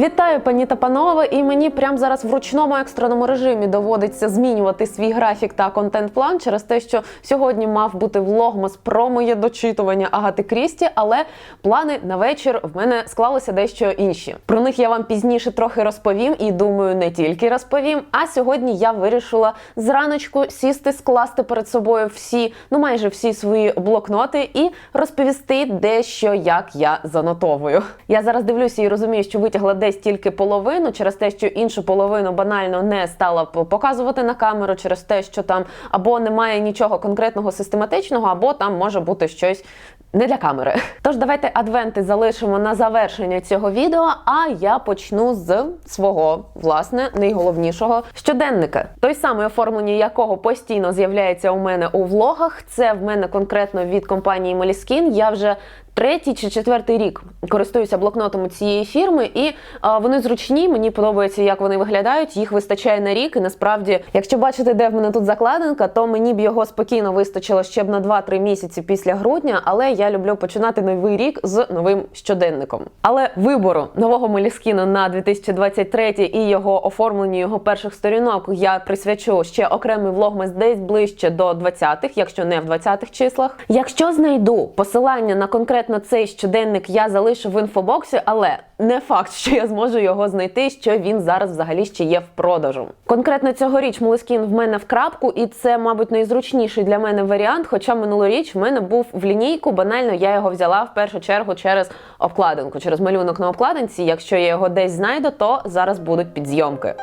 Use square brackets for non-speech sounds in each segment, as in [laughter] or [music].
Вітаю, пані та панове, і мені прямо зараз в ручному екстреному режимі доводиться змінювати свій графік та контент-план через те, що сьогодні мав бути влогмас про моє дочитування Агати Крісті, але плани на вечір в мене склалися дещо інші. Про них я вам пізніше трохи розповім, і думаю, не тільки розповім. А сьогодні я вирішила зраночку сісти, скласти перед собою всі, ну майже всі свої блокноти і розповісти дещо, як я занотовую. Я зараз дивлюся і розумію, що витягла десь тільки половину через те, що іншу половину банально не стала показувати на камеру, через те, що там або немає нічого конкретного систематичного, або там може бути щось. Не для камери. [laughs] Тож давайте адвенти залишимо на завершення цього відео. А я почну з свого власне найголовнішого щоденника. Той самий оформлення якого постійно з'являється у мене у влогах. Це в мене конкретно від компанії Moleskine. Я вже третій чи четвертий рік користуюся блокнотом цієї фірми, і а, вони зручні. Мені подобається, як вони виглядають. Їх вистачає на рік. І насправді, якщо бачите, де в мене тут закладинка, то мені б його спокійно вистачило ще б на 2-3 місяці після грудня. Але я люблю починати новий рік з новим щоденником. Але вибору нового Моліскіна на 2023 і його оформленню його перших сторінок я присвячу ще окремий влогмас десь ближче до 20-х, якщо не в 20-х числах. Якщо знайду посилання на конкретно цей щоденник, я залишу в інфобоксі, але не факт, що я зможу його знайти, що він зараз взагалі ще є в продажу. Конкретно цьогоріч Молескін в мене в крапку, і це, мабуть, найзручніший для мене варіант. Хоча минулоріч в мене був в лінійку. Банально я його взяла в першу чергу через обкладинку, через малюнок на обкладинці. Якщо я його десь знайду, то зараз будуть підзйомки.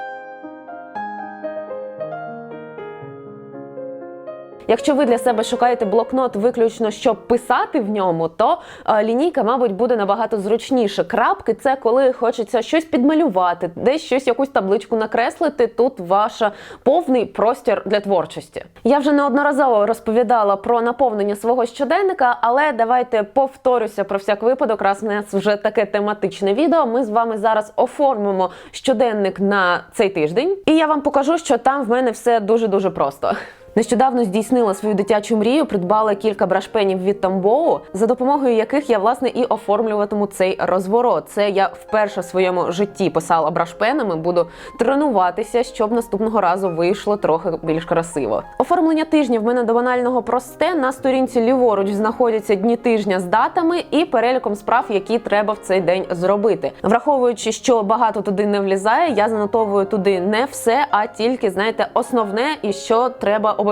Якщо ви для себе шукаєте блокнот виключно щоб писати в ньому, то е, лінійка, мабуть, буде набагато зручніше. Крапки це коли хочеться щось підмалювати, десь щось якусь табличку накреслити. Тут ваша повний простір для творчості. Я вже неодноразово розповідала про наповнення свого щоденника, але давайте повторюся про всяк випадок, раз у нас вже таке тематичне відео. Ми з вами зараз оформимо щоденник на цей тиждень, і я вам покажу, що там в мене все дуже дуже просто. Нещодавно здійснила свою дитячу мрію, придбала кілька брашпенів від Тамбоу, за допомогою яких я власне і оформлюватиму цей розворот. Це я вперше в своєму житті писала брашпенами, буду тренуватися, щоб наступного разу вийшло трохи більш красиво. Оформлення тижня в мене до банального просте. На сторінці ліворуч знаходяться дні тижня з датами і переліком справ, які треба в цей день зробити. Враховуючи, що багато туди не влізає, я занотовую туди не все, а тільки знаєте, основне і що треба обов'язково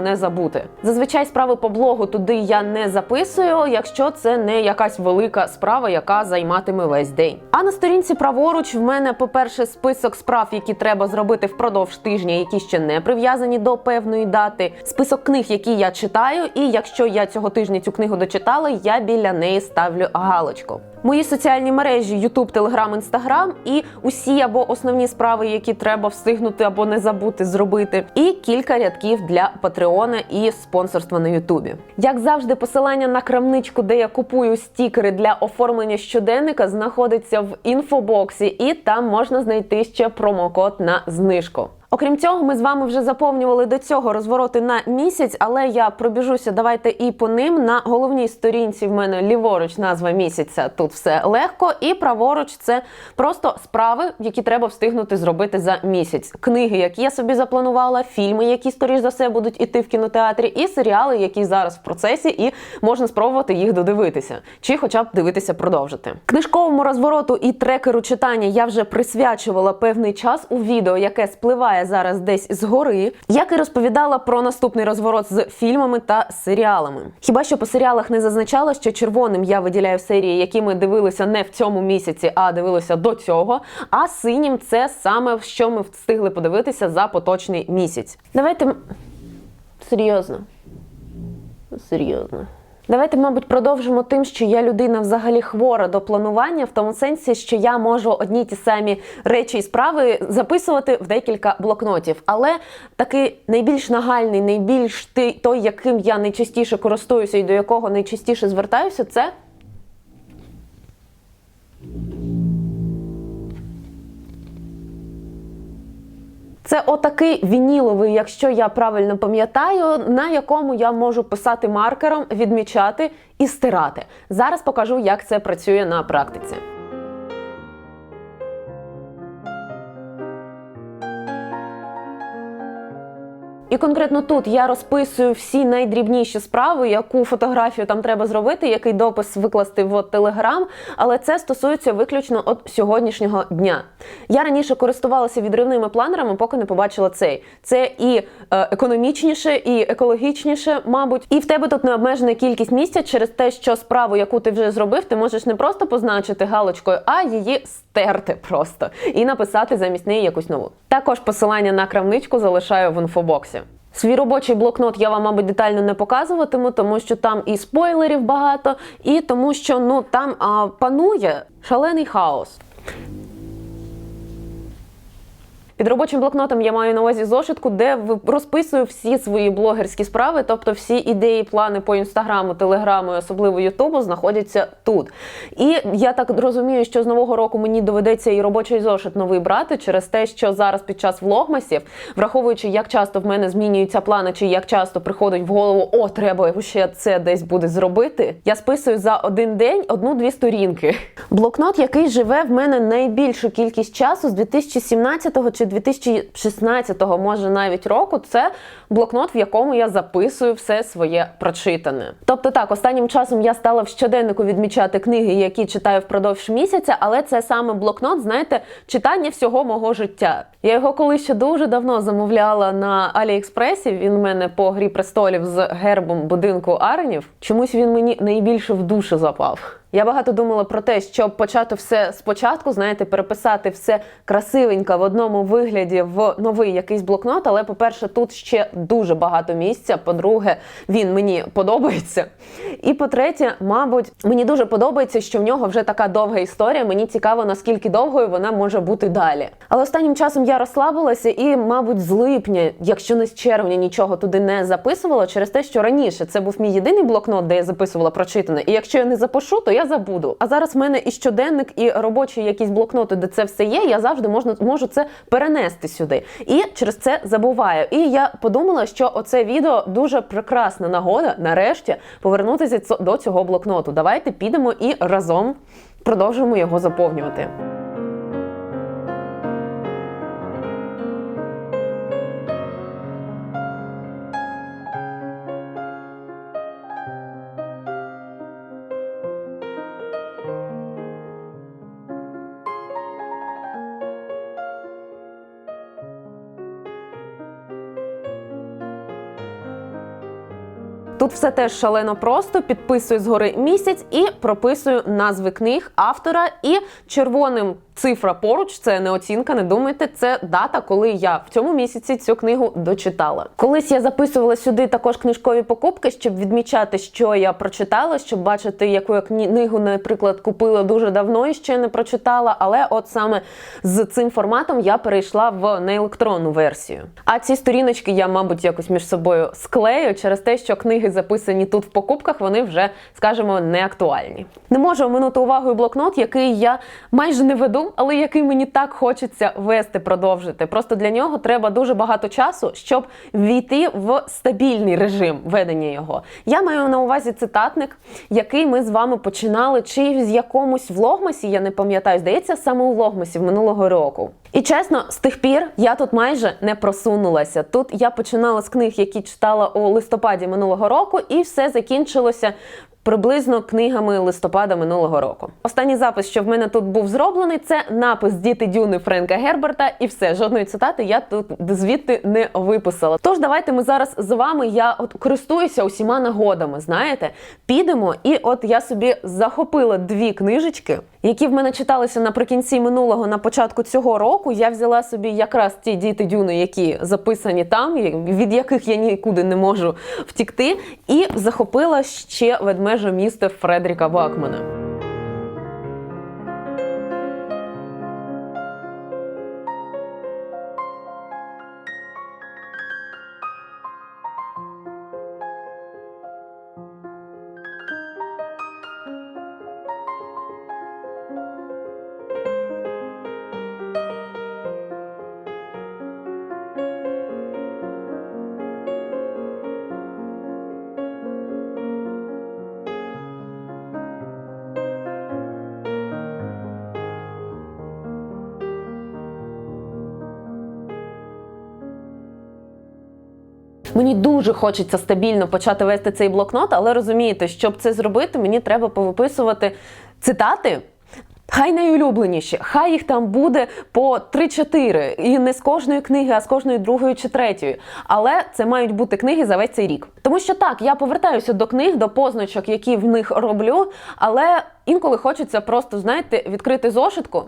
не забути. Зазвичай справи по блогу туди я не записую, якщо це не якась велика справа, яка займатиме весь день. А на сторінці праворуч в мене, по-перше, список справ, які треба зробити впродовж тижня, які ще не прив'язані до певної дати, список книг, які я читаю, і якщо я цього тижня цю книгу дочитала, я біля неї ставлю галочку. Мої соціальні мережі YouTube, Telegram, Instagram і усі або основні справи, які треба встигнути або не забути зробити, і кілька рядків для Патреона і спонсорства на Ютубі. Як завжди, посилання на крамничку, де я купую стікери для оформлення щоденника, знаходиться в інфобоксі, і там можна знайти ще промокод на знижку. Окрім цього, ми з вами вже заповнювали до цього розвороти на місяць, але я пробіжуся. Давайте і по ним на головній сторінці в мене ліворуч назва місяця. Тут все легко, і праворуч це просто справи, які треба встигнути зробити за місяць. Книги, які я собі запланувала, фільми, які скоріш за все будуть іти в кінотеатрі, і серіали, які зараз в процесі, і можна спробувати їх додивитися, чи хоча б дивитися продовжити. Книжковому розвороту і трекеру читання я вже присвячувала певний час у відео, яке спливає зараз десь згори, як і розповідала про наступний розворот з фільмами та серіалами. Хіба що по серіалах не зазначала, що червоним я виділяю серії, які ми дивилися не в цьому місяці, а дивилися до цього. А синім це саме що ми встигли подивитися за поточний місяць. Давайте серйозно. Серйозно. Давайте, мабуть, продовжимо тим, що я людина взагалі хвора до планування, в тому сенсі, що я можу одні ті самі речі і справи записувати в декілька блокнотів. Але такий найбільш нагальний, найбільш той, яким я найчастіше користуюся і до якого найчастіше звертаюся, це Це отакий вініловий, якщо я правильно пам'ятаю, на якому я можу писати маркером, відмічати і стирати. Зараз покажу, як це працює на практиці. І конкретно тут я розписую всі найдрібніші справи, яку фотографію там треба зробити, який допис викласти в Телеграм. Але це стосується виключно от сьогоднішнього дня. Я раніше користувалася відривними планерами, поки не побачила цей. Це і е, економічніше, і екологічніше, мабуть. І в тебе тут необмежена кількість місця через те, що справу, яку ти вже зробив, ти можеш не просто позначити галочкою, а її стерти просто і написати замість неї якусь нову. Також посилання на крамничку залишаю в інфобоксі. Свій робочий блокнот я вам, мабуть, детально не показуватиму, тому що там і спойлерів багато, і тому що ну там а, панує шалений хаос. Під робочим блокнотом я маю на увазі зошитку, де розписую всі свої блогерські справи, тобто всі ідеї, плани по інстаграму, телеграму, і особливо Ютубу, знаходяться тут. І я так розумію, що з нового року мені доведеться і робочий зошит новий брати через те, що зараз під час влогмасів, враховуючи, як часто в мене змінюються плани, чи як часто приходить в голову, о, треба ще це десь буде зробити. Я списую за один день одну-дві сторінки. Блокнот, який живе в мене найбільшу кількість часу з 2017 чи 2016, може навіть року, це блокнот, в якому я записую все своє прочитане. Тобто, так, останнім часом я стала в щоденнику відмічати книги, які читаю впродовж місяця, але це саме блокнот, знаєте, читання всього мого життя. Я його колись ще дуже давно замовляла на Аліекспресі. Він в мене по грі престолів з гербом будинку Аренів. Чомусь він мені найбільше в душу запав. Я багато думала про те, щоб почати все спочатку, знаєте, переписати все красивенько в одному вигляді в новий якийсь блокнот. Але, по-перше, тут ще дуже багато місця. По-друге, він мені подобається. І по-третє, мабуть, мені дуже подобається, що в нього вже така довга історія. Мені цікаво, наскільки довгою вона може бути далі. Але останнім часом я розслабилася і, мабуть, з липня, якщо не з червня, нічого туди не записувала, через те, що раніше це був мій єдиний блокнот, де я записувала прочитане. І якщо я не запишу, то я забуду. А зараз в мене і щоденник, і робочі якісь блокноти, де це все є. Я завжди можна можу це перенести сюди. І через це забуваю. І я подумала, що оце відео дуже прекрасна нагода нарешті повернутися до цього блокноту. Давайте підемо і разом продовжимо його заповнювати. Тут все теж шалено просто. Підписую згори місяць і прописую назви книг автора і червоним цифра поруч. Це не оцінка, не думайте. Це дата, коли я в цьому місяці цю книгу дочитала. Колись я записувала сюди також книжкові покупки, щоб відмічати, що я прочитала, щоб бачити, яку я книгу, наприклад, купила дуже давно і ще не прочитала. Але от саме з цим форматом я перейшла в неелектронну версію. А ці сторіночки я, мабуть, якось між собою склею через те, що книги записані тут в покупках, вони вже, скажімо, не актуальні. Не можу оминути увагою блокнот, який я майже не веду, але який мені так хочеться вести, продовжити. Просто для нього треба дуже багато часу, щоб війти в стабільний режим ведення його. Я маю на увазі цитатник, який ми з вами починали, чи з якомусь влогмасі, я не пам'ятаю, здається, саме у влогмасі минулого року. І чесно, з тих пір я тут майже не просунулася. Тут я починала з книг, які читала у листопаді минулого року, і все закінчилося. Приблизно книгами листопада минулого року. Останній запис, що в мене тут був зроблений, це напис Діти Дюни Френка Герберта, і все жодної цитати я тут звідти не виписала. Тож давайте ми зараз з вами. Я от користуюся усіма нагодами. Знаєте, підемо, і от я собі захопила дві книжечки, які в мене читалися наприкінці минулого, на початку цього року. Я взяла собі якраз ті діти Дюни, які записані там, від яких я нікуди не можу втікти, і захопила ще ведмеже місто Фредріка Бакмана. Мені дуже хочеться стабільно почати вести цей блокнот, але розумієте, щоб це зробити, мені треба повиписувати цитати. Хай найулюбленіші, хай їх там буде по 3-4. І не з кожної книги, а з кожної другої чи третьої. Але це мають бути книги за весь цей рік. Тому що так, я повертаюся до книг, до позначок, які в них роблю, але інколи хочеться просто, знаєте, відкрити зошитку.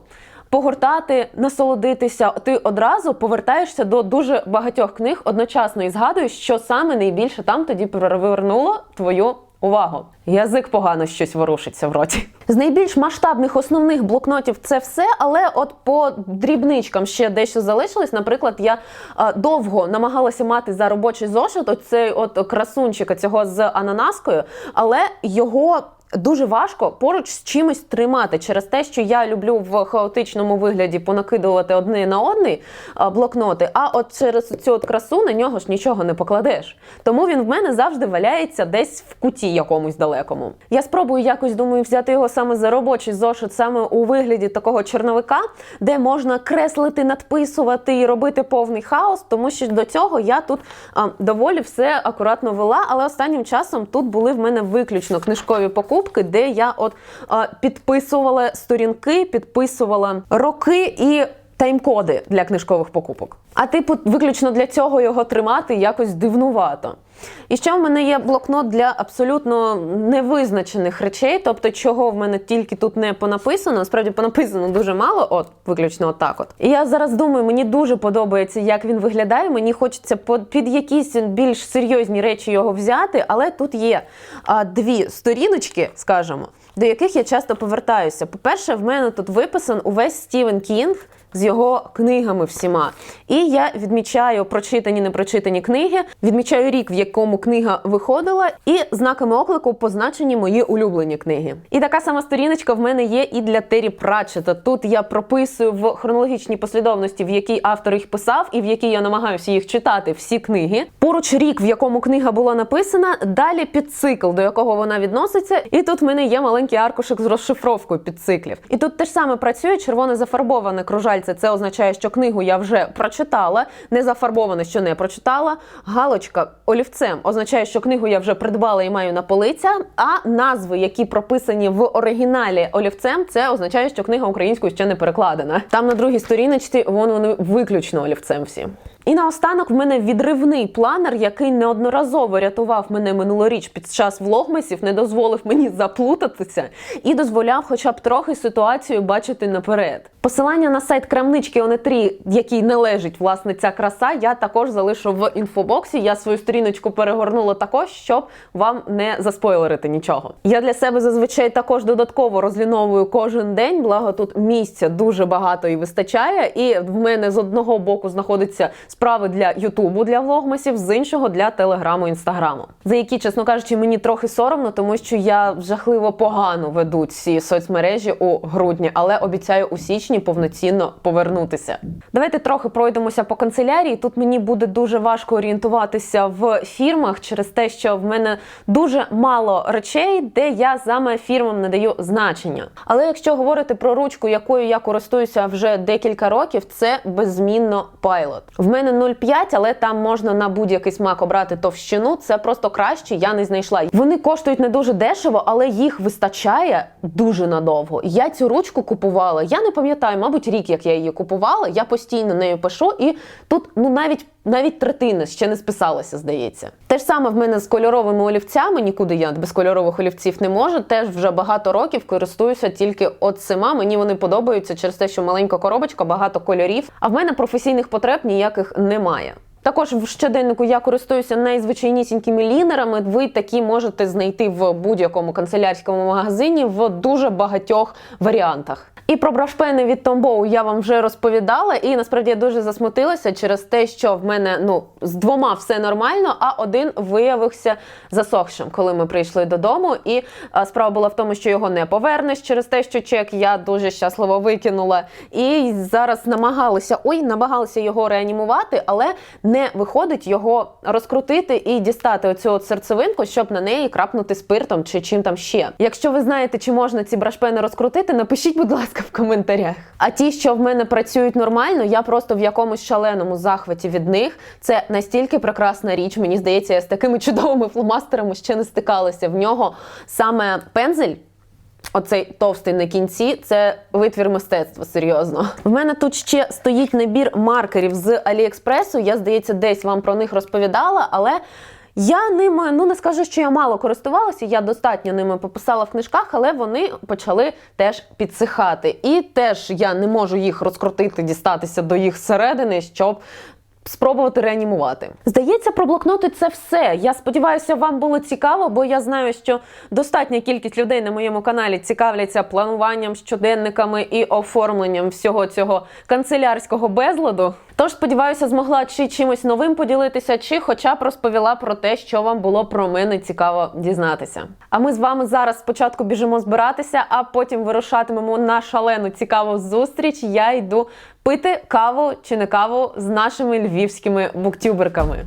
Погортати, насолодитися, ти одразу повертаєшся до дуже багатьох книг одночасно і згадуєш, що саме найбільше там тоді привернуло твою увагу. Язик погано щось ворушиться в роті. З найбільш масштабних основних блокнотів це все, але от по дрібничкам ще дещо залишилось. Наприклад, я а, довго намагалася мати за робочий зошит оцей от красунчика цього з ананаскою, але його. Дуже важко поруч з чимось тримати через те, що я люблю в хаотичному вигляді понакидувати одне на одний блокноти. А от через цю от красу на нього ж нічого не покладеш. Тому він в мене завжди валяється десь в куті якомусь далекому. Я спробую якось думаю взяти його саме за робочий зошит, саме у вигляді такого чорновика, де можна креслити, надписувати і робити повний хаос, тому що до цього я тут а, доволі все акуратно вела. Але останнім часом тут були в мене виключно книжкові покупки де я от підписувала сторінки, підписувала роки і. Тайм-коди для книжкових покупок. А типу, виключно для цього його тримати якось дивнувато. І ще в мене є блокнот для абсолютно невизначених речей, тобто, чого в мене тільки тут не понаписано. Насправді понаписано дуже мало, от виключно отак. От. І я зараз думаю, мені дуже подобається, як він виглядає. Мені хочеться під якісь більш серйозні речі його взяти, але тут є а, дві сторіночки, скажімо, до яких я часто повертаюся. По-перше, в мене тут виписан увесь Стівен Кінг. З його книгами всіма. І я відмічаю прочитані, непрочитані книги, відмічаю рік, в якому книга виходила, і знаками оклику позначені мої улюблені книги. І така сама сторіночка в мене є і для Террі Пратчета. Тут я прописую в хронологічній послідовності, в якій автор їх писав, і в якій я намагаюся їх читати всі книги. Поруч рік, в якому книга була написана, далі підцикл, до якого вона відноситься. І тут в мене є маленький аркушик з розшифровкою підциклів. І тут теж саме працює червоне зафарбоване кружаль пальця це означає, що книгу я вже прочитала, не зафарбовано, що не прочитала. Галочка олівцем означає, що книгу я вже придбала і маю на полиця. А назви, які прописані в оригіналі олівцем, це означає, що книга українською ще не перекладена. Там на другій сторіночці вон вони виключно олівцем всі. І наостанок в мене відривний планер, який неодноразово рятував мене минулоріч під час влогмасів, не дозволив мені заплутатися і дозволяв, хоча б трохи ситуацію бачити наперед. Посилання на сайт крамнички Онетрі, який належить власне ця краса, я також залишу в інфобоксі. Я свою сторіночку перегорнула також, щоб вам не заспойлерити нічого. Я для себе зазвичай також додатково розліновую кожен день, благо тут місця дуже багато і вистачає. І в мене з одного боку знаходиться справи для Ютубу для влогмасів, з іншого для телеграму інстаграму, за які, чесно кажучи, мені трохи соромно, тому що я жахливо погано веду ці соцмережі у грудні, але обіцяю у січні повноцінно повернутися. Давайте трохи пройдемося по канцелярії. Тут мені буде дуже важко орієнтуватися в фірмах через те, що в мене дуже мало речей, де я саме фірмам надаю значення. Але якщо говорити про ручку, якою я користуюся вже декілька років, це беззмінно Pilot. В мене 0,5, але там можна на будь-який смак обрати товщину. Це просто краще, я не знайшла. Вони коштують не дуже дешево, але їх вистачає дуже надовго. Я цю ручку купувала. Я не пам'ятаю, мабуть, рік, як я її купувала. Я постійно нею пишу, і тут ну навіть. Навіть третина ще не списалася, здається. Те ж саме в мене з кольоровими олівцями, нікуди я без кольорових олівців не можу. Теж вже багато років користуюся тільки от цима. Мені вони подобаються через те, що маленька коробочка, багато кольорів. А в мене професійних потреб ніяких немає. Також в щоденнику я користуюся найзвичайнісінькими лінерами. Ви такі можете знайти в будь-якому канцелярському магазині в дуже багатьох варіантах. І про брашпени від Tombow я вам вже розповідала, і насправді я дуже засмутилася через те, що в мене ну з двома все нормально, а один виявився засохшим, коли ми прийшли додому. І а, справа була в тому, що його не повернеш через те, що чек я дуже щасливо викинула. І зараз намагалися ой, намагалися його реанімувати, але не виходить його розкрутити і дістати оцю от серцевинку, щоб на неї крапнути спиртом чи чим там ще. Якщо ви знаєте, чи можна ці брашпени розкрутити, напишіть, будь ласка в коментарях. А ті, що в мене працюють нормально, я просто в якомусь шаленому захваті від них. Це настільки прекрасна річ. Мені здається, я з такими чудовими фломастерами ще не стикалася. В нього саме пензель. Оцей товстий на кінці це витвір мистецтва, серйозно. В мене тут ще стоїть набір маркерів з Аліекспресу. Я, здається, десь вам про них розповідала, але я ними ну не скажу, що я мало користувалася. Я достатньо ними пописала в книжках, але вони почали теж підсихати. І теж я не можу їх розкрутити, дістатися до їх середини, щоб спробувати реанімувати. Здається, про блокноти це все. Я сподіваюся, вам було цікаво, бо я знаю, що достатня кількість людей на моєму каналі цікавляться плануванням, щоденниками і оформленням всього цього канцелярського безладу. Тож, сподіваюся, змогла чи чимось новим поділитися, чи хоча б розповіла про те, що вам було про мене цікаво дізнатися. А ми з вами зараз спочатку біжимо збиратися, а потім вирушатимемо на шалену цікаву зустріч. Я йду пити каву чи не каву з нашими львівськими буктюберками.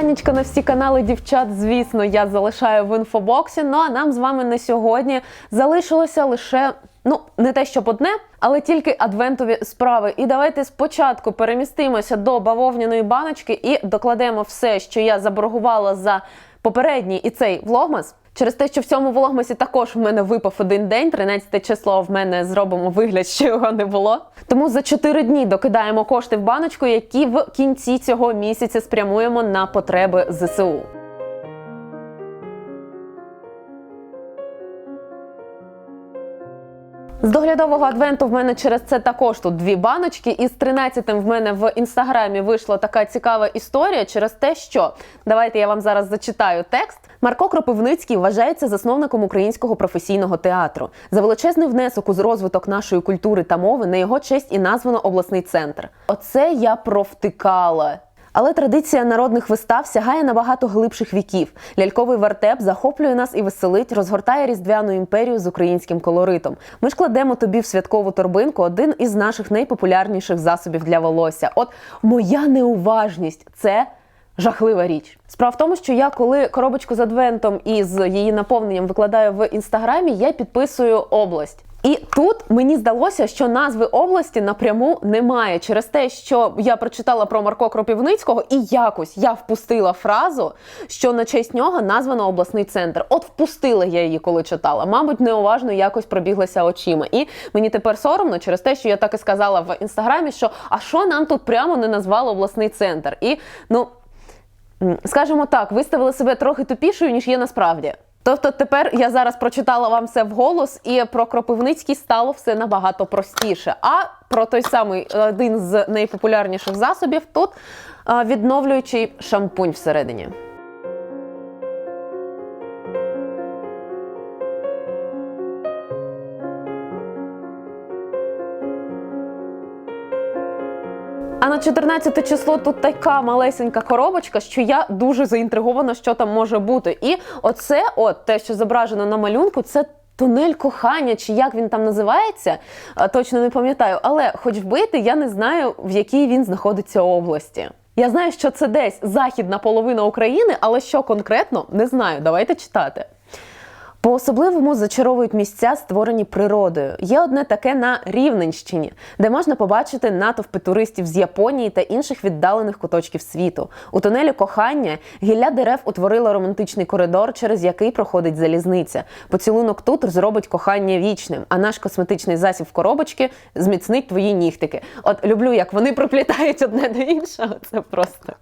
Посиланнячка на всі канали дівчат, звісно, я залишаю в інфобоксі. Ну а нам з вами на сьогодні залишилося лише. Ну, не те, щоб одне, але тільки адвентові справи. І давайте спочатку перемістимося до бавовняної баночки і докладемо все, що я заборгувала за попередній і цей влогмас. Через те, що в цьому влогмасі також в мене випав один день, 13 число в мене зробимо вигляд, що його не було. Тому за 4 дні докидаємо кошти в баночку, які в кінці цього місяця спрямуємо на потреби ЗСУ. З доглядового адвенту в мене через це також тут дві баночки. І з 13-м в мене в інстаграмі вийшла така цікава історія через те, що давайте я вам зараз зачитаю текст. Марко Кропивницький вважається засновником українського професійного театру. За величезний внесок у розвиток нашої культури та мови на його честь і названо обласний центр. Оце я провтикала. Але традиція народних вистав сягає набагато глибших віків. Ляльковий вертеп захоплює нас і веселить, розгортає різдвяну імперію з українським колоритом. Ми ж кладемо тобі в святкову торбинку один із наших найпопулярніших засобів для волосся. От моя неуважність це. Жахлива річ. Справа в тому, що я коли коробочку з адвентом і з її наповненням викладаю в інстаграмі, я підписую область. І тут мені здалося, що назви області напряму немає через те, що я прочитала про Марко Кропівницького, і якось я впустила фразу, що на честь нього названо обласний центр. От впустила я її, коли читала. Мабуть, неуважно якось пробіглася очима. І мені тепер соромно через те, що я так і сказала в інстаграмі, що а що нам тут прямо не назвало обласний центр? І ну. Скажімо так, виставили себе трохи тупішою, ніж є насправді. Тобто тепер я зараз прочитала вам все вголос, і про Кропивницький стало все набагато простіше. А про той самий один з найпопулярніших засобів тут відновлюючий шампунь всередині. 14 число тут така малесенька коробочка, що я дуже заінтригована, що там може бути. І оце, от те, що зображено на малюнку, це. Тунель кохання, чи як він там називається, точно не пам'ятаю. Але хоч вбити, я не знаю, в якій він знаходиться області. Я знаю, що це десь західна половина України, але що конкретно не знаю. Давайте читати. По-особливому зачаровують місця, створені природою. Є одне таке на Рівненщині, де можна побачити натовпи туристів з Японії та інших віддалених куточків світу. У тунелі кохання гілля дерев утворила романтичний коридор, через який проходить залізниця. Поцілунок тут зробить кохання вічним, а наш косметичний засіб в коробочці зміцнить твої нігтики. От люблю, як вони проплітають одне до іншого. Це просто.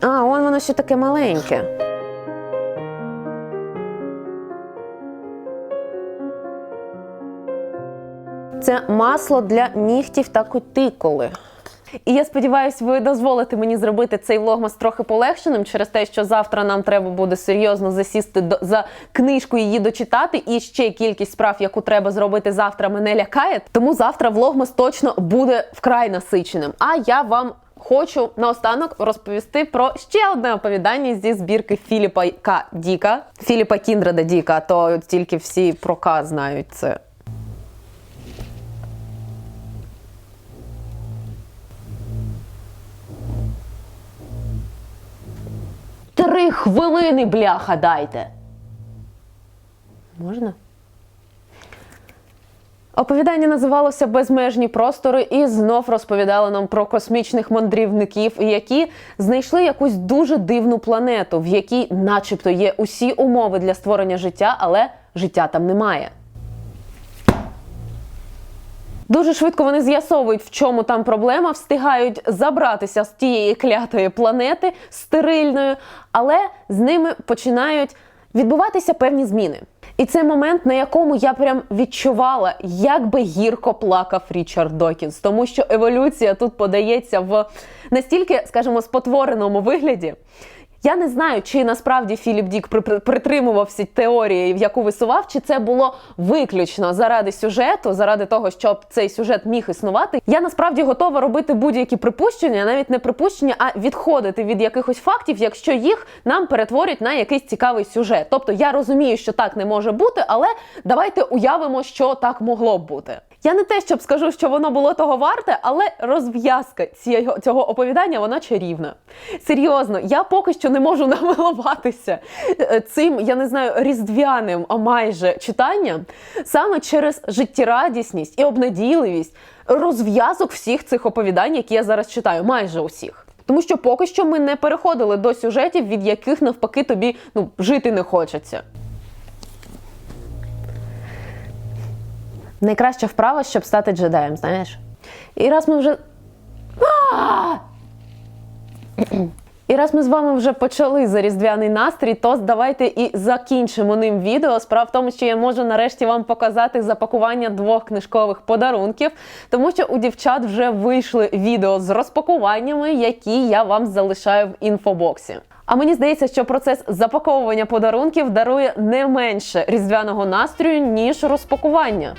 А, он воно ще таке маленьке. Це масло для нігтів та кутикули. І я сподіваюся, ви дозволите мені зробити цей влогмас трохи полегшеним через те, що завтра нам треба буде серйозно засісти до, за книжку її дочитати. І ще кількість справ, яку треба зробити завтра, мене лякає. Тому завтра влогмас точно буде вкрай насиченим. А я вам хочу наостанок розповісти про ще одне оповідання зі збірки Філіпа К. Діка. Філіпа Кіндреда Діка, то тільки всі про К знають це. Три хвилини, бляха, дайте. Можна? Оповідання називалося Безмежні простори і знов розповідало нам про космічних мандрівників, які знайшли якусь дуже дивну планету, в якій, начебто, є усі умови для створення життя, але життя там немає. Дуже швидко вони з'ясовують, в чому там проблема, встигають забратися з тієї клятої планети стерильною, але з ними починають відбуватися певні зміни. І це момент, на якому я прям відчувала, як би гірко плакав Річард Докінс, тому що еволюція тут подається в настільки, скажімо, спотвореному вигляді. Я не знаю, чи насправді Філіп Дік при- при- притримувався теорії, в яку висував, чи це було виключно заради сюжету, заради того, щоб цей сюжет міг існувати. Я насправді готова робити будь-які припущення, навіть не припущення, а відходити від якихось фактів, якщо їх нам перетворять на якийсь цікавий сюжет. Тобто я розумію, що так не може бути, але давайте уявимо, що так могло б бути. Я не те, щоб скажу, що воно було того варте, але розв'язка цього, оповідання вона чарівна. Серйозно, я поки що не можу [laughs] намилуватися е, цим, я не знаю, різдвяним а майже читанням саме через життєрадісність і обнадійливість розв'язок всіх цих оповідань, які я зараз читаю, майже усіх. Тому що поки що ми не переходили до сюжетів, від яких навпаки тобі ну, жити не хочеться. Найкраща вправа, щоб стати джедаєм, знаєш? І раз ми вже. І раз ми з вами вже почали за різдвяний настрій, то давайте і закінчимо ним відео. Справа в тому, що я можу нарешті вам показати запакування двох книжкових подарунків, тому що у дівчат вже вийшли відео з розпакуваннями, які я вам залишаю в інфобоксі. А мені здається, що процес запаковування подарунків дарує не менше різдвяного настрою, ніж розпакування.